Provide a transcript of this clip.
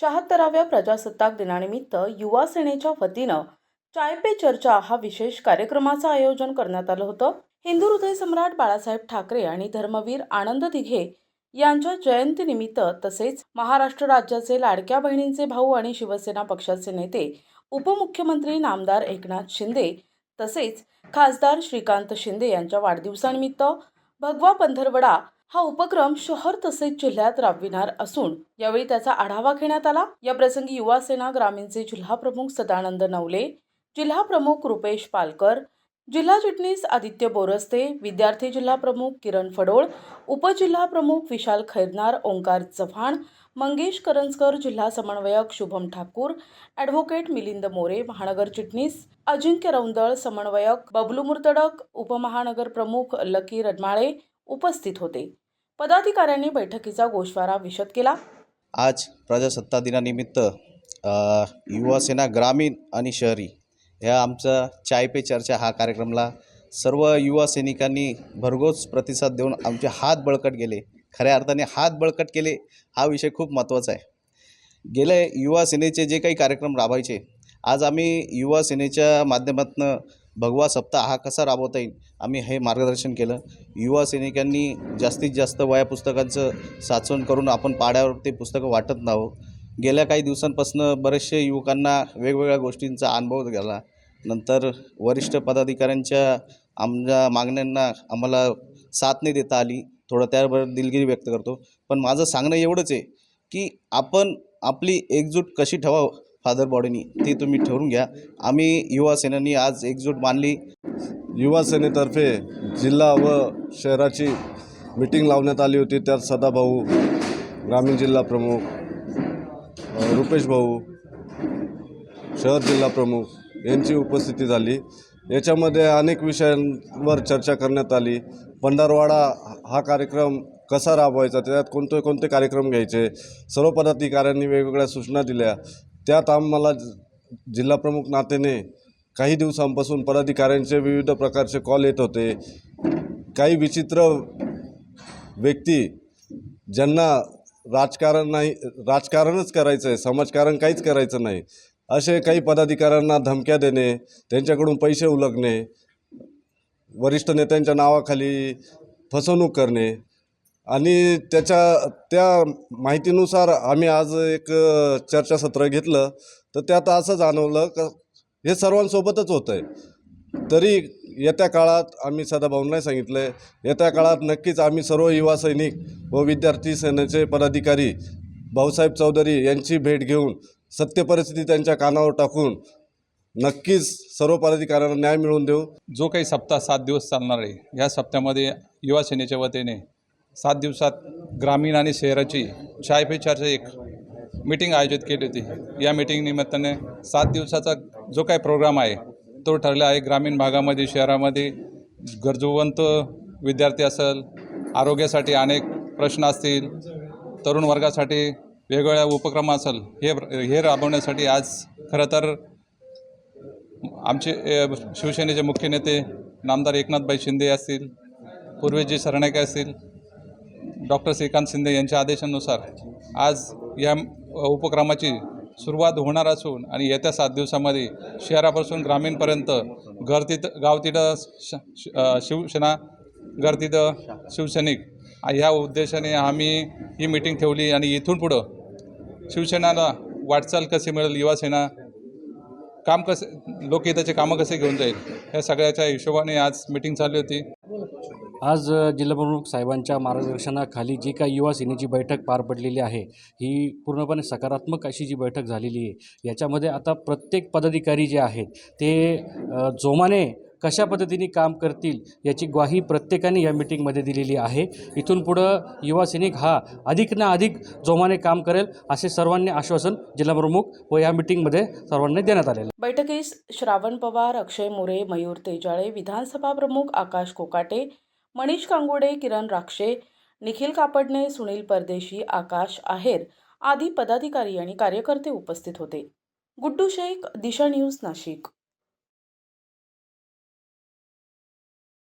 शहात्तराव्या प्रजासत्ताक दिनानिमित्त युवा सेनेच्या वतीनं चाय पे चर्चा हा विशेष कार्यक्रमाचं आयोजन करण्यात आलं होतं. हिंदू हृदय सम्राट बाळासाहेब ठाकरे आणि धर्मवीर आनंद दिघे यांच्या जयंतीनिमित्त तसेच महाराष्ट्र राज्याचे लाडक्या बहिणींचे भाऊ आणि शिवसेना पक्षाचे नेते उपमुख्यमंत्री नामदार एकनाथ शिंदे तसेच खासदार श्रीकांत शिंदे यांच्या वाढदिवसानिमित्त भगवा पंधरवडा हा उपक्रम शहर तसेच जिल्ह्यात राबविणार असून यावेळी त्याचा आढावा घेण्यात आला. या प्रसंगी युवा सेना ग्रामीणचे जिल्हा प्रमुख सदानंद नवले जिल्हा प्रमुख रुपेश पालकर जिल्हा चिटणीस आदित्य बोरस्ते विद्यार्थी जिल्हा प्रमुख किरण फडोळ उपजिल्हा प्रमुख विशाल खैरनार ओंकार चव्हाण मंगेश करंजकर जिल्हा समन्वयक शुभम ठाकूर ॲडव्होकेट मिलिंद मोरे महानगर चिटणीस अजिंक्य रौंदळ समन्वयक बबलू मुर्तडक उपमहानगर प्रमुख लकी रडमाळे उपस्थित होते. पदाधिकाऱ्यांनी बैठकीचा गोषवारा विशद केला. आज प्रजासत्ताक दिनानिमित्त युवासेना युवा सेना ग्रामीण आणि शहरी ह्या आमचा चाय पे चर्चा हा कार्यक्रमला सर्व युवा सैनिकांनी भरघोस प्रतिसाद देऊन आमचे हात बळकट गेले खऱ्या अर्थाने हात बळकट केले हा विषय खूप महत्त्वाचा आहे. गेले युवा सेनेचे जे काही कार्यक्रम राबवायचे आज आम्ही युवा सेनेच्या माध्यमातून भगवा सप्ताह हा कसा राबवता येईल? आम्ही हे मार्गदर्शन केलं. युवा सैनिकांनी जास्तीत जास्त वया पुस्तकांचं साचवण करून आपण पाड्यावर ते पुस्तकं वाटत नाहो गेल्या काही दिवसांपासून बरेचसे युवकांना वेगवेगळ्या गोष्टींचा अनुभव झाला. नंतर वरिष्ठ पदाधिकाऱ्यांच्या आमच्या मागण्यांना आम्हाला साथ नाही देता आली. थोडं त्याबरोबर दिलगिरी व्यक्त करतो. पण माझं सांगणं एवढंच आहे की आपण आपली एकजूट कशी ठेवावं? फादर बॉडीनी ती तुम्ही ठेवून घ्या. आम्ही युवा आज एकजूट मानली. युवा सेनेतर्फे जिल्हा व शहराची मिटिंग लावण्यात आली होती. त्यात सदाभाऊ ग्रामीण जिल्हा प्रमुख रुपेश भाऊ शहर जिल्हा प्रमुख यांची उपस्थिती झाली. याच्यामध्ये अनेक विषयांवर चर्चा करण्यात आली. भंडारवाडा हा कार्यक्रम कसा राबवायचा? त्यात कोणते कोणते कार्यक्रम घ्यायचे? सर्व पदाधिकाऱ्यांनी वेगवेगळ्या सूचना दिल्या. त्यात आम्हाला जिल्हाप्रमुख नात्याने काही दिवसांपासून पदाधिकाऱ्यांचे विविध प्रकारचे कॉल येत होते. काही विचित्र व्यक्ती ज्यांना राजकारण नाही राजकारणच करायचं आहे समाजकारण काहीच करायचं नाही असे काही पदाधिकाऱ्यांना धमक्या देणे त्यांच्याकडून पैसे उलगणे वरिष्ठ नेत्यांच्या नावाखाली फसवणूक करणे आणि त्याच्या त्या माहितीनुसार आम्ही आज एक चर्चासत्र घेतलं. तर त्यात असं जाणवलं का हे सर्वांसोबतच होतं आहे तरी येत्या काळात आम्ही सदाभाऊंना सांगितलं आहे येत्या काळात नक्कीच आम्ही सर्व युवा सैनिक व विद्यार्थी सेनेचे पदाधिकारी भाऊसाहेब चौधरी यांची भेट घेऊन सत्य परिस्थिती त्यांच्या कानावर टाकून नक्कीच सर्व पदाधिकाऱ्यांना न्याय मिळवून देऊ. जो काही सप्ताह सात दिवस चालणार आहे या सप्त्यामध्ये युवा सेनेच्या वतीने सात दिवसात ग्रामीण आणि शहराची चाय पे चर्चा एक मीटिंग आयोजित केली होती. या मीटिंग निमित्ताने सात दिवसाचा जो काही प्रोग्राम आहे तो ठरला आहे. ग्रामीण भागामध्ये शहरामध्ये गरजूवंत विद्यार्थी असेल आरोग्यासाठी अनेक प्रश्न असतील तरुण वर्गासाठी वेगवेगळ्या उपक्रम असेल हे हे राबवण्यासाठी आज खरं तर आमचे शिवसेनेचे मुख्य नेते नामदार एकनाथभाई शिंदे असतील पूर्वेजी सरनाईक असतील डॉक्टर श्रीकांत शिंदे यांच्या आदेशानुसार आज या उपक्रमाची सुरुवात होणार असून आणि येत्या सात दिवसामध्ये शहरापासून ग्रामीणपर्यंत घर तिथं गाव तिथं श शिवसेना घर तिथं शिवसैनिक ह्या उद्देशाने आम्ही ही मीटिंग ठेवली आणि इथून पुढं शिवसेनाला वाटचाल कशी मिळेल युवासेना काम कसे लोकहिताचे कामं कसे घेऊन जाईल ह्या सगळ्याच्या हिशोबाने आज मीटिंग चालली होती. आज जिल्हाप्रमुख साहेबांच्या मार्गदर्शनाखाली जी काही युवा सेनेची बैठक पार पडलेली आहे ही पूर्णपणे सकारात्मक अशी जी बैठक झालेली आहे याच्यामध्ये आता प्रत्येक पदाधिकारी जे आहेत ते जोमाने कशा पद्धतीने काम करतील याची ग्वाही प्रत्येकाने या मिटिंगमध्ये दिलेली आहे. इथून पुढं युवा सैनिक हा अधिक ना अधिक जोमाने काम करेल असे सर्वांनी आश्वासन जिल्हाप्रमुख व या मिटिंगमध्ये सर्वांनी देण्यात आलेलं बैठकीस श्रावण पवार अक्षय मोरे मयूर तेजाळे विधानसभा प्रमुख आकाश कोकाटे मनीष कांगोडे किरण राक्षे निखिल कापडणे सुनील परदेशी आकाश आहेर आदी पदाधिकारी आणि कार्यकर्ते उपस्थित होते. गुड्डू शेख दिशा न्यूज नाशिक.